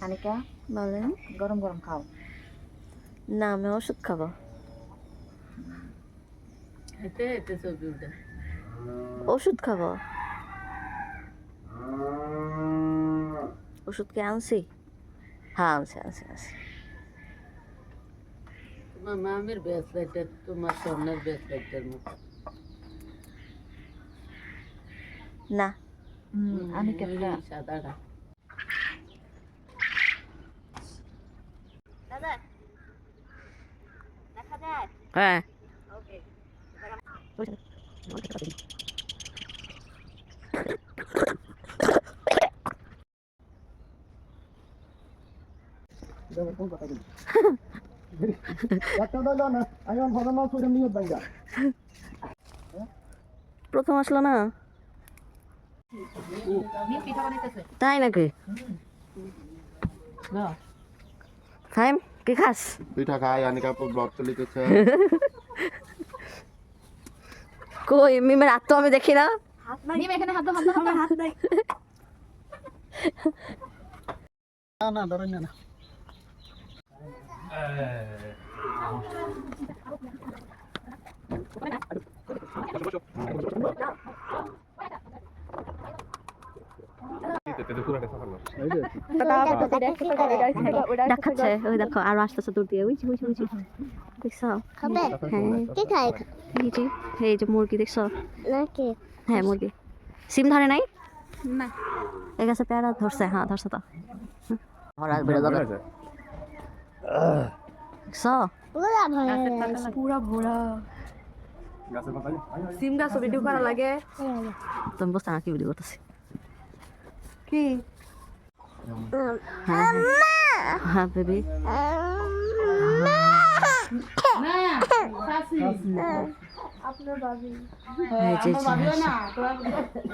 আনিকা বলেন। গরম গরম খাও। না আমি ওষুধ খাব। ওষুধ খাব। ওষুধ কি আনছি? হ্যাঁ আনছি আনছি আনছি। তোমার মামির ব্রেসলেটের তোমার স্বর্ণের ব্রেসলেটের মতো। না। আনিকা ওই সাদাটা। হ্যাঁ। প্রথম আসলো না? তাই নাকি? ফাইম কি খাস? পিঠা খাই আনিকা আপু ব্লগ চলিতেছে কই মিমের হাত তো আমি দেখি না। নিম এখানে হাত দাও হাত দাও হাত দাও। না না ধরেন না। দেখাচ্ছে ওই দেখো আর আসতেছে দূর দিয়ে উইচি উইচি দেখছ হ্যাঁ এই যে এই যে মুরগি দেখছ নাকি হ্যাঁ মুরগি সিম ধরে নাই না এই গাছে পেয়ারা ধরছে হ্যাঁ ধরছে তো ভরা বেড়ে যাবে দেখছ পুরা ভরা সিম গাছ ভিডিও করা লাগে তুমি বুঝতে না কি ভিডিও করতেছি কি? হ্যাঁ হ্যাঁ বেবি এই যে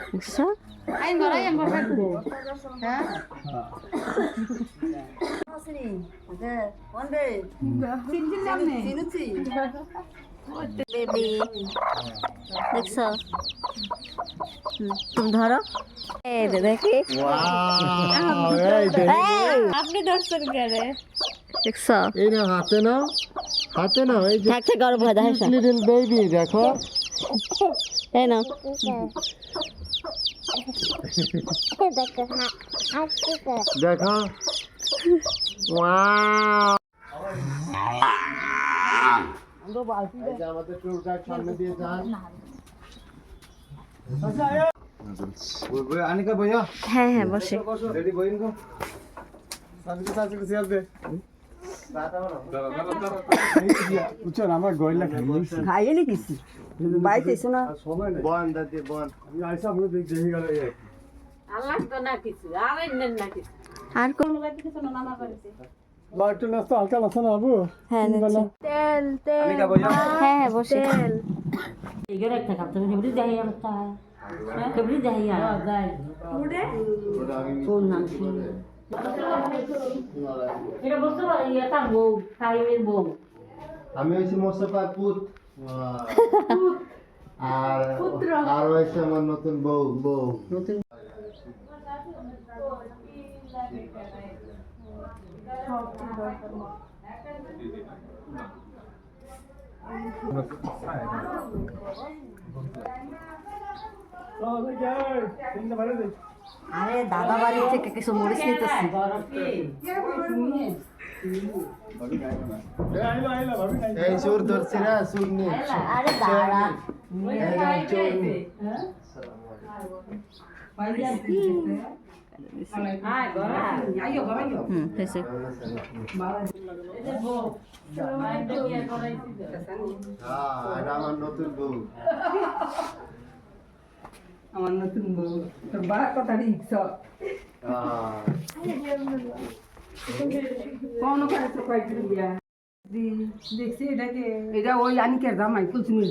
দেখছ বেবি দেখছ তুমি ধরো। দেখি। আপনি ধরছেন কেন? দেখছ এই না হাতে এই যে হয় দেখো। লিটল বেবি দেখো। এই না দেখো। ওয়াও এই যে আমাদের ট্যুর গাইড সামনে দিয়ে যান। হ্যাঁ হ্যাঁ বসে। আমার গয়লা খাইনি কিছু বাইতে শোনা বন দাদি বন। আমি আইসা মনে দেখি দেখি গেল আল্লাহ তো না কিছু আর লাইট নাস্তা হালকা নাস্তা না আবু হ্যাঁ। তেল তেল। হ্যাঁ হ্যাঁ বসে। এগুলো একটা খাতে হেবড়ি যাই আমরা হেবড়ি যাই আর। যাই। কোন নাম কি এটা বস্তু ইয়ে তার বউ সাহেবের বউ। আমি হইছি মোস্তফার পুত। আর পুত্র? আর হইছে আমার নতুন বউ বউ। আরে দাদা বাড়ি থেকে কিছু মরিচ নিতেছি। এই সুর ধরছি না সুর নি আরে দাঁড়া। চোর নি হুম হয়েছে হ্যাঁ আমার নতুন বউ আমার নতুন বউ তোর বাড়ার কথা হ্যাঁ। কোন করে তো জামাই কুলসুমির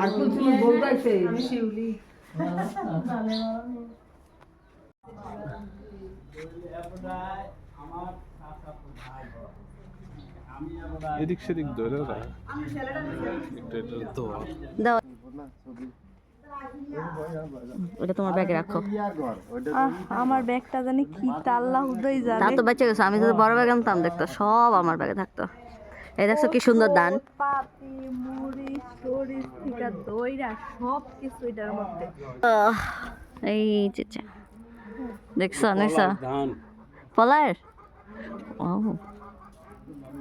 আর কুলসুমির বউ গাইছে শিউলি এদিক সেদিক ধরে ওটা তোমার ব্যাগে রাখো। আমার ব্যাগটা জানি কি আল্লাহ হুদাই তা তো বেঁচে গেছে আমি যদি বড় ব্যাগ আনতাম দেখতো সব আমার ব্যাগে থাকতো। এই দেখছ কি সুন্দর দান। পাতি মুড়ি সরিষ থেকে দইরা সব কিছু এটার মধ্যে। আহ, এই চেচা দেখছ দেখছ? পলার ও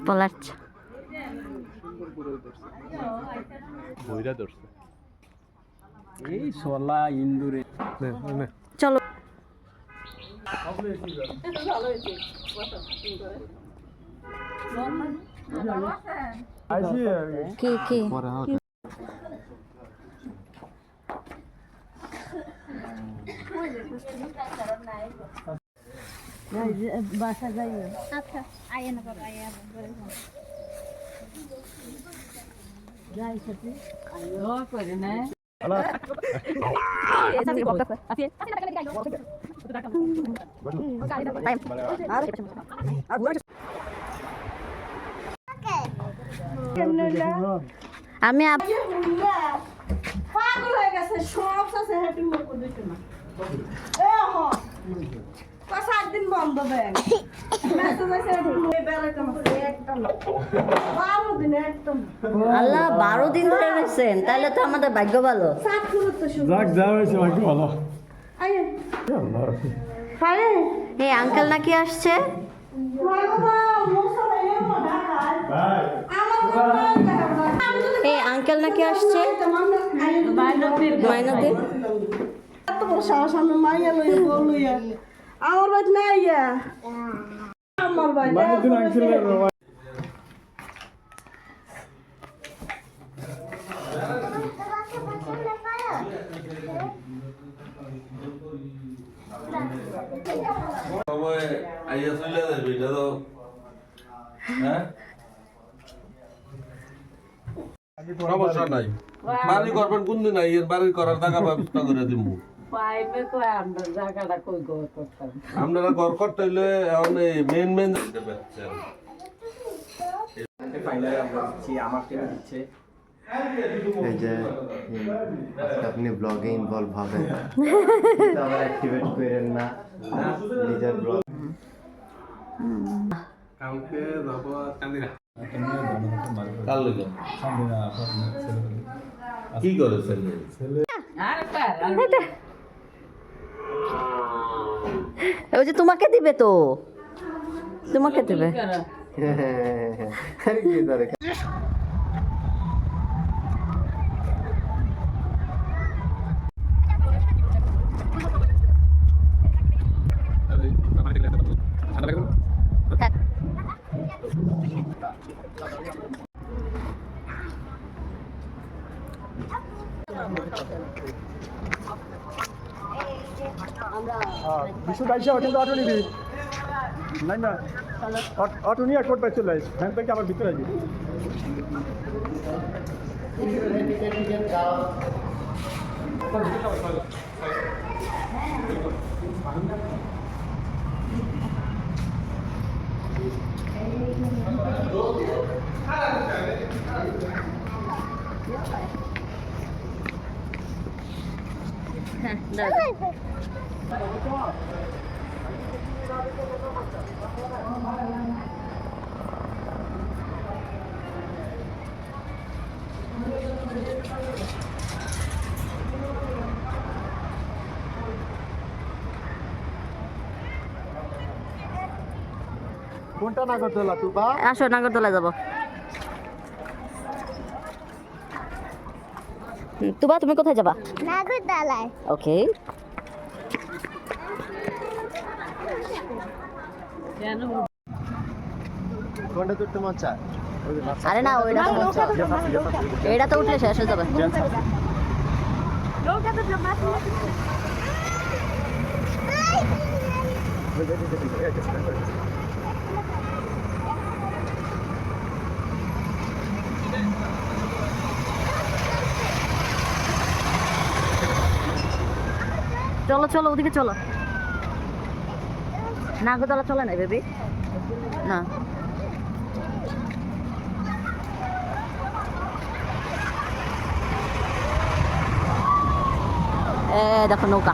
পলার এই সোলা ইন্দুরে। চলো। আইসি। কি কি আচ্ছা আইয়া না করো আইয়া আমি পাগল হয়ে গেছে সব আছে হ্যাপি মুখ দিতে না। সাত দিন বন্ধ ব্যাংক আল্লাহ বারো দিন ধরে রয়েছেন তাহলে তো আমাদের ভাগ্য ভালো। এই আঙ্কেল নাকি আসছে? এই আঙ্কেল নাকি আসছে? মাইনাতে এত বড় সাহস আমি মাইয়া লইয়া বউ লইয়া। আমার বাড়ি নাই ইয়া। আমার বাড়ি দিন আঙ্কেলের সময় আইয়া চলে যাবে এটা তো হ্যাঁ? সমস্যা নাই। বাড়ি করবেন কোন দিন আইয়ের বাড়ি করার টাকা ব্যবস্থা করে দিব আপনারা ঘর করতে হইলে এখন মেন মেন এই যে আজকে আপনি ব্লগে ইনভলভ হবেন। আবার অ্যাক্টিভেট করেন না। নিজের ব্লগ কাল লইল কি করে ছেলে? ওই যে তোমাকে দিবে তো। তোমাকে দিবে। হ্যাঁ হ্যাঁ ধরে ওখান থেকে অটো নিবি। নাই, না। অট- নিয়ে কোর্ট পাই চলে আসি থেকে আবার ভিতরে আসবি কোনটা নাগরদোলা তুবা? আসো নাগরদোলা যাব। তুবা তুমি কোথায় যাবা? নাগরদোলায়। ওকে কোনটা তুলতে মন চায় আরে না ওইটা এটা তো উঠলে শেষ হয়ে যাবে। চলো চলো ওদিকে চলো। নাগরদোলা চলে না বেবি? না। দেখো নৌকা।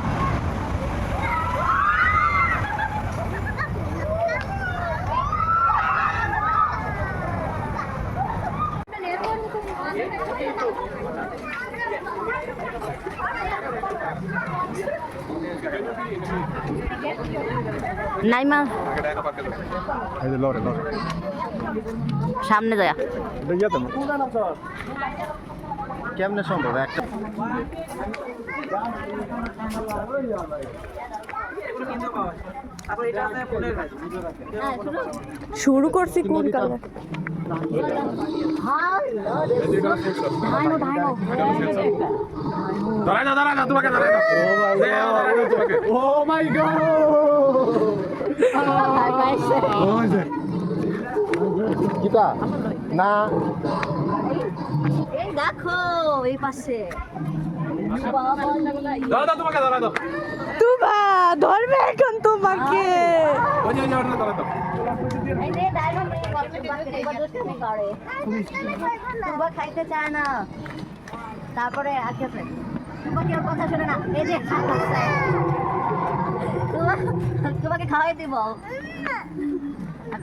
লরে সামনে যায় কেমনে সম্ভব? একটা শুরু করছি কোন কালে দাঁড়ায় না দাঁড়ায় না তোমাকে দাঁড়ায় না দাঁড়ায় না তোমাকে ও মাই গড কিতা না এই দেখো এই পাশে তোমাকে দাঁড়ায় দাও তুবা ধরবে এখন তোমাকে ওই যে ওই যে দাও তুবা খাইতে চায় না তারপরে আজকে তুবা কেউ কথা শুনে না তোমাকে খাওয়াই দিব।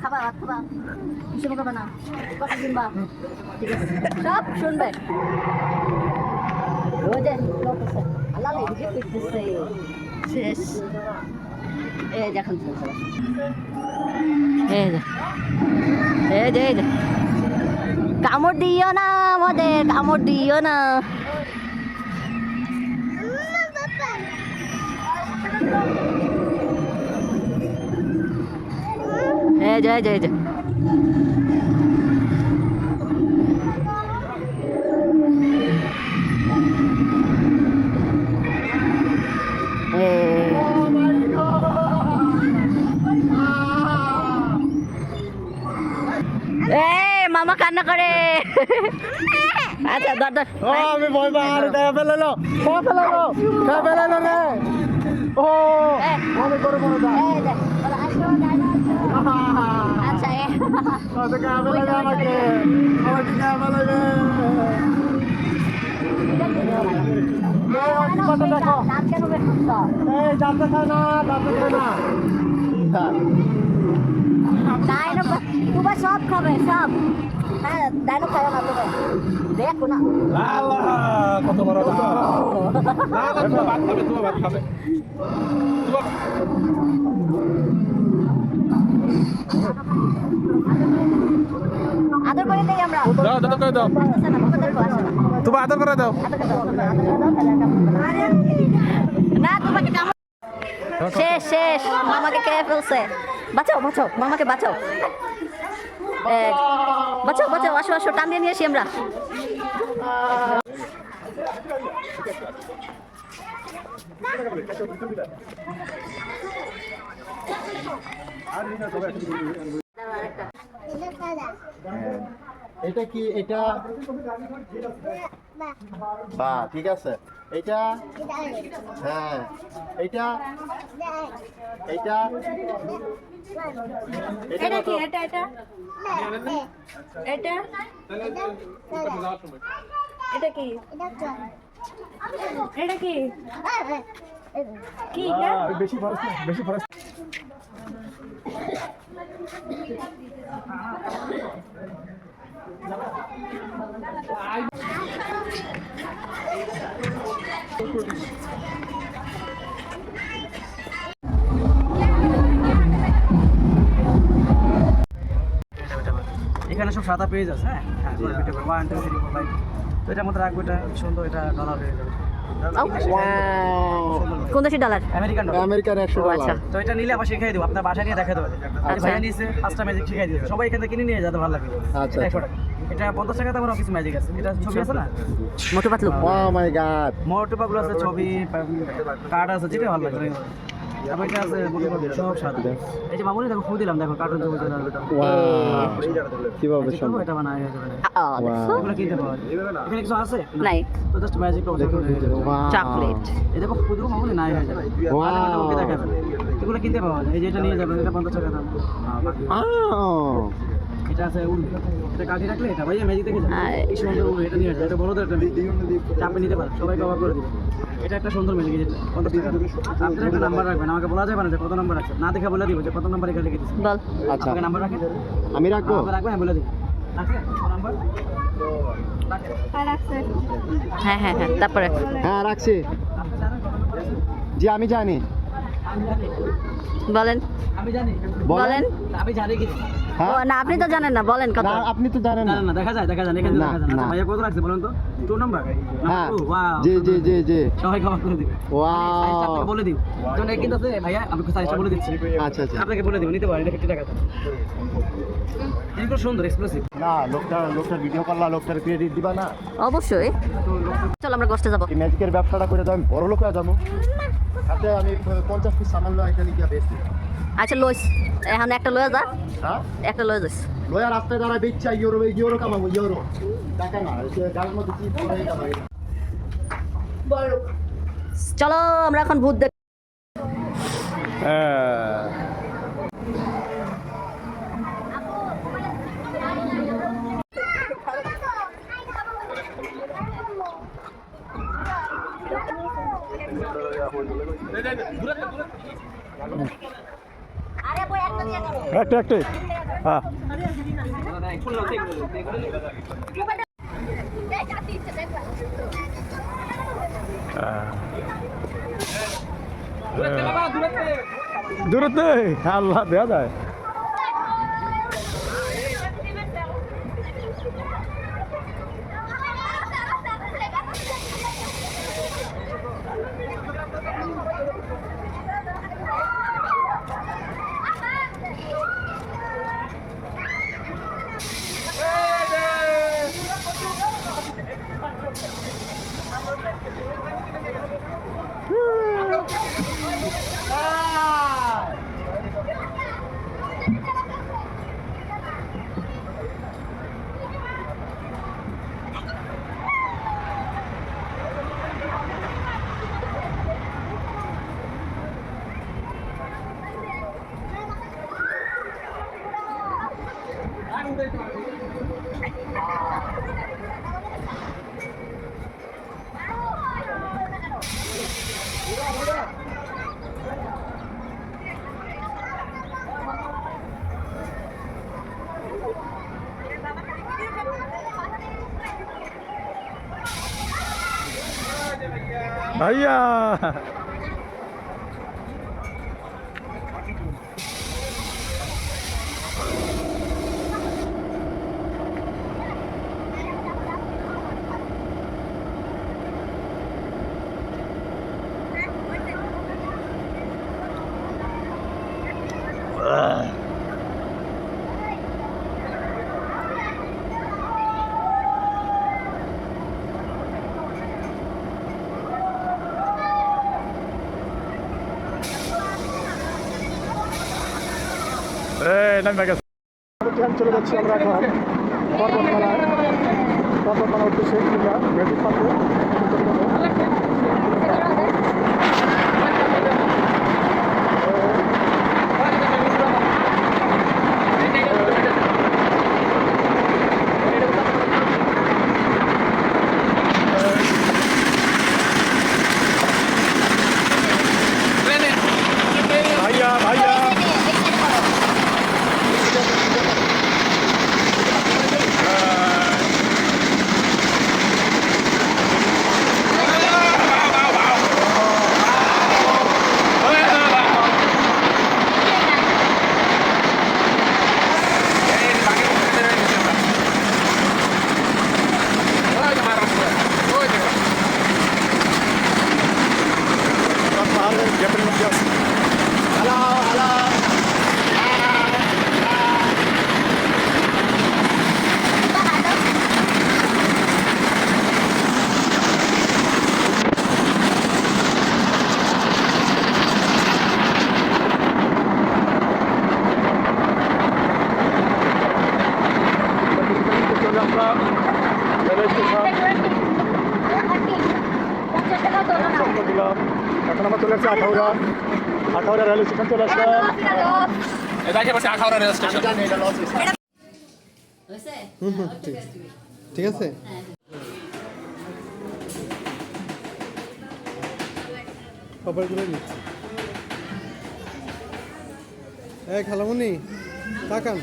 খাবা ভাত সব শুনবে ওই আল্লাহ শেষ এই চলছে। এই যে। এই যে কামড় দিও না আমাদের কামড় দিও না। এই যে এই যে এই যে। মামা কান্না করে। আচ্ছা দর দর ও আমি ভয় পাই আরে দেখা ফেলালো। ফেলালো ফেলালো রে। ও করে দা। আচ্ছা এ। ফেলালো আমাকে। আমাকে ফেলালো। দেখো। দাঁত? এই খায় না দাঁতে খায় না। ডাইনো খা- তোমার সব খাবে সব। হ্যাঁ ডাইনো খাবে না তুমি দেখো না। কত বড় ভাত খাবে তোমার ভাত খাবে। আদর করে দেই আমরা। দাও দাও করে দাও। আসে না, আদর করে দাও তোমাকে শেষ শেষ। মামাকে খেয়ে ফেলছে। বাঁচাও বাঁচাও মামাকে বাঁচাও। বাঁচাও বাঁচাও আসো আসো টান দিয়ে নিয়ে আসি আমরা। হ্যাঁ। এটা কি এটা? বা ঠিক আছে। এটা হ্যাঁ। এটা এটা এটা কত? এটা এটা? এটা? এটা কি? এটা কি? কি এটা? বেশি না বেশি খরচ। এখানে সব সাদা পেজ আছে হ্যাঁ? হ্যাঁ one two three four five তো এটার মধ্যে রাখব এটা সুন্দর এটা ডলার হয়ে যাবে। কোন দেশের ডলার আমেরিকান ডলার আমেরিকান একশো আচ্ছা। তো এটা নিলে আবার শিখাই দেবো আপনার বাসায় নিয়ে আচ্ছা। ভাইয়া নিয়েছে পাঁচটা ম্যাজিক শিখাই সবাই এখান থেকে কিনে নিয়ে যেতে ভালো লাগবে আচ্ছা, এটা একশো টাকা। এটা পঞ্চাশ টাকাতে আমার অফিস ম্যাজিক আছে। এটা ছবি আছে না? মোটু পাতলু। ও মাই গড মোটরপাগুলো আছে ছবি কার্ড আছে যেটা ভালো লাগবে তারপর এটা আছে সব সাদা। এই যে মামুনি দেখো ফু দিলাম দেখো কার্টুন ছবি চলে আসবে কীভাবে সম্ভব? এটা বানায় যাবে। আ, এগুলো কিনতে পাওয়া যায়। এখানে কিছু আছে? নাই। তো জাস্ট ম্যাজিক. চকলেট এই দেখো মামুনি নাই হয়ে যাবে। এটা এগুলো কিনতে পাওয়া যায়। এই যে এটা নিয়ে যাবেন এটা পঞ্চাশ টাকা দাম। এটা আছে এটা কাঠি রাখলে এটা ভাইয়া ম্যাজিক দেখে যান আয়। সুন্দর এটা নিয়ে আসবে। এটা বড়দের একটা চাপে নিতে পারেন সবাইকে অবাক করে দিবে। এটা একটা সুন্দর ম্যাজিক যেটা পঞ্চাশ টাকা আপনার একটা নাম্বার রাখবেন আমাকে বলা যাবে না যে কত নাম্বার আছে। না দেখে বলে দিব যে কত নাম্বার এখানে লিখে দিচ্ছি বল। আচ্ছা। আপনাকে নাম্বার রাখেন? আমি রাখব? রাখবেন? আমি বলে দিই হ্যাঁ হ্যাঁ হ্যাঁ তারপরে হ্যাঁ রাখছি। জি আমি জানি। বলেন। আমি জানি। বলেন। আমি জানি কি। হ্যাঁ না আপনি তো জানেন না বলেন কত না আপনি তো জানেন না। না দেখা যায় দেখা যায় এখানে না, দেখা যায়। না। না। আচ্ছা, ভাইয়া কত রাখছে বলুন তো? টু নাম্বার হ্যাঁ। জি জি জি জি। সবাই খাবার করে দিবে। সাইজটা আপনাকে ওয়াও বলে দিই। যখন এক কিন্তু আছে ভাইয়া আপনাকে সাইজটা বলে দিচ্ছি। আচ্ছা আচ্ছা। আপনাকে বলে দিব নিতে পারেন এটা ফিফটি টাকা জিনিসগুলো সুন্দর এক্সপ্রেসিভ না লোকটা লোকটা ভিডিও করলা লোকটার ক্রেডিট দিবা না। অবশ্যই। চল আমরা কষ্টে যাব। এই ম্যাজিকের ব্যবসাটা করে তো আমি বড় লোক হয়ে যাব। তাতে আমি পঞ্চাশ পিস সামান লয় এখানে গিয়ে বেশি আচ্ছা লইস। এখন একটা লয়ে যা। হ্যাঁ? একটা লয়ে যাস। লয়া রাস্তায় দাঁড়া বেচা ইউরো ইউরো কামাবো ইউরো টাকা না গাড়ির মধ্যে কি চলো আমরা এখন ভূত দেখ একটা একটা। হ্যাঁ। দূরত্ব। আল্লাহ দেওয়া যায়। ভাইয়া এই নামে গেছে যাচ্ছি আমরা এখন পর্বতমালায় পর্বতমালা উদ্দেশ্যে কিংবা ম্যাজিক পার্কে ভাইয়া ভাইয়া পাহাড়ের গ্যাপের মধ্যে আছে চলে আমরা রেলওয়ে স্টেশন চন্দ্র দিলাম এখন আমরা চলে আসছি আঠাউরা স্টেশন হ্যাঁ, ঠিক আছে। খালামনি নিচ্ছি এই খালামুনি তাকান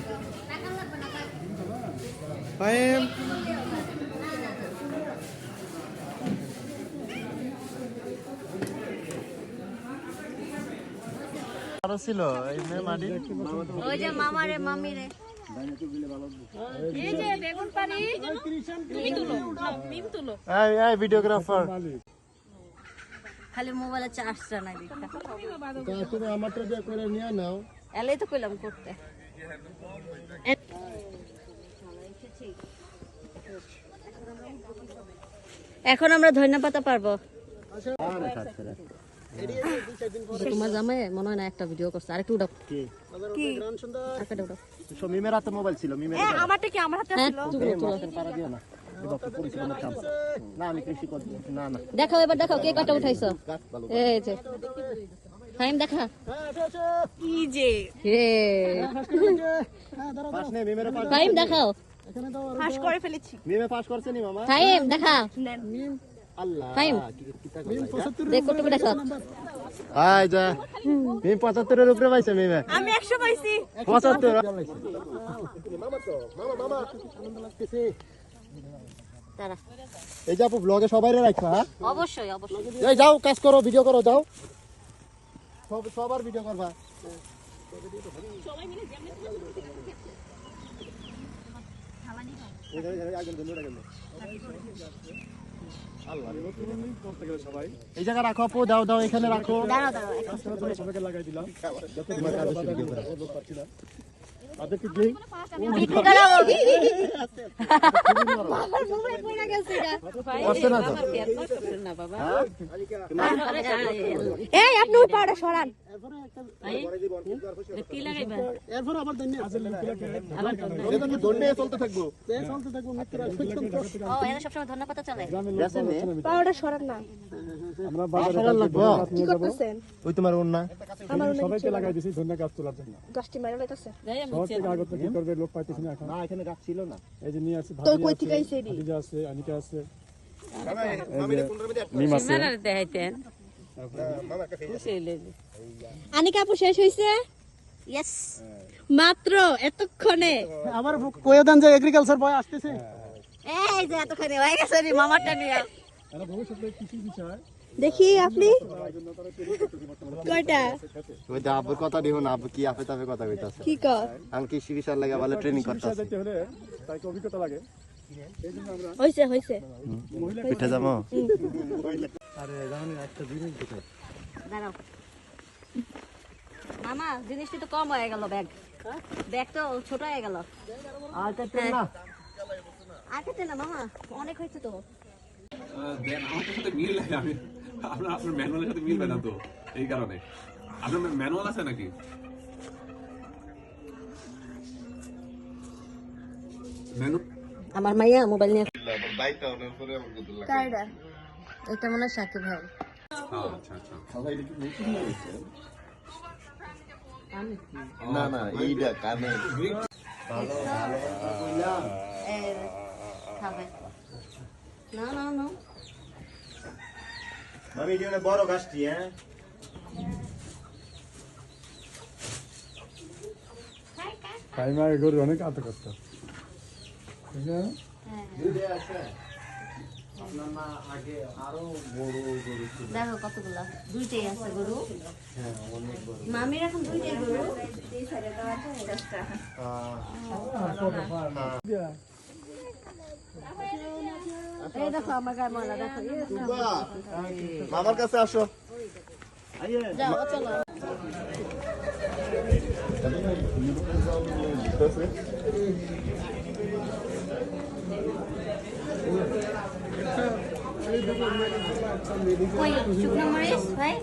ছিল এই মেয়ে মাটি। ওই যে মামারে মামিরে এই যে বেগুন পানি। তুমি তুলো মিম তুলো। এই এই ভিডিওগ্রাফার। খালি মোবাইলে চার্জটা নাই দেখা তুমি আমারটা দিয়ে করে নিয়ে নাও। এলাই তো কইলাম করতে। এখন আমরা ধনিয়া পাতা পারব। তোমার জামাই? মনে হয় না একটা ভিডিও করছে। আরেকটু উঠাও। কি? আরেকটা উঠাও। মিমের হাতে মোবাইল ছিল মিমের আমারটা কি? আমার হাতে হ্যাঁ তুলো পারা দিও না। দেখাও এবার দেখাও কে কটা উঠাইছো? এই যে। টাইম দেখা। কি যে? হে। পাস নেই মিমের পাস টাইম দেখাও। ফাঁস করে ফেলেছি। মিমে পাস করছে নি মামা? টাইম দেখা। টাইম দেখ কত করে দেখো। আয় যা মিম 75 এর উপরে পাইছে মিমে। আমি একশো পাইছি। 75 মামা তো মামা মামা আনন্দ লাগতেছে তারা। এই যে আপু ব্লগে সবাই রাখবা হ্যাঁ? অবশ্যই অবশ্যই। এই যাও কাজ করো ভিডিও করো যাও। সব সবার ভিডিও করবা। এই জায়গা রাখো আপু দাও দাও এখানে রাখো। সবাইকে লাগাই দিলাম। তাদেরকে দিই এই আপনি ওই পাউডার সরান। এরপর আবার ধন্যবাদ এটা আমি চলতে থাকব। চলতে থাকব ও এরা সবসময় ধন্যবাদ চলে। পাউডার সরান না আমরা বাজারে লাগবো। কি করতেছেন? ওই তোমার ওন্না আমার অনেক সবাইকে লাগাই দিছি ধন্যবাদ গাছ তোলার জন্য। দশটি মারা লাইতেছে। শহর থেকে আগত কি করবে লোক পাইতেছি না এখন। না এখানে গাছ ছিল না। এই যে নিয়ে আসি তো কই থেকে আইছে এডি? আছে অনিকা আছে। মিম আছে। দেখাইতেন আনি কাপড় শেষ হইছে? ইয়েস মাত্র এতক্ষণে। আবার কয়ে দেন যে এগ্রিকালচার বয় আসতেছে। এই যে এতখানি হয়ে গেছে রে মামারটা নিয়ে। কৃষি বিষয়। দেখি আপনি। কয়টা? ওই আব্বুর কথা দিও না আব্বু কি আপে তাপে কথা কইতাছে। কি কর? আমি কি চিকিৎসার লাগে ভালো ট্রেনিং কৃষি যাইতে হলে তাই অভিজ্ঞতা লাগে। হইছে হইছে। পিঠে যাব? আরে একটা জিনিস দাঁড়াও। মামা জিনিসটি তো কম হয়ে গেল ব্যাগ। ব্যাগ তো ছোট হয়ে গেল। আর কাটতে না। আর খেতে না মামা। অনেক হয়েছে তো। দেন আমাদের সাথে মিল লাগে আমি আপনার আপনার ম্যানুয়ালের সাথে মিলবে না তো এই কারণে। আপনার ম্যানুয়াল আছে নাকি? ম্যানু আমার মাইয়া মোবাইল নিয়ে এটা মনে হয় সাকিব ভাই। আচ্ছা আচ্ছা না না এইটা কানে। খাবে না না। না এটি বড় গাছটি হ্যাঁ? টাইম আগে গরু অনেক আত আছে। দেখো কতগুলা। দুইটাই আছে গরু। মামির এখন দুইটাই গরু। মামার কাছে আসো। চলো। কই শুকনো মরিচ ভাই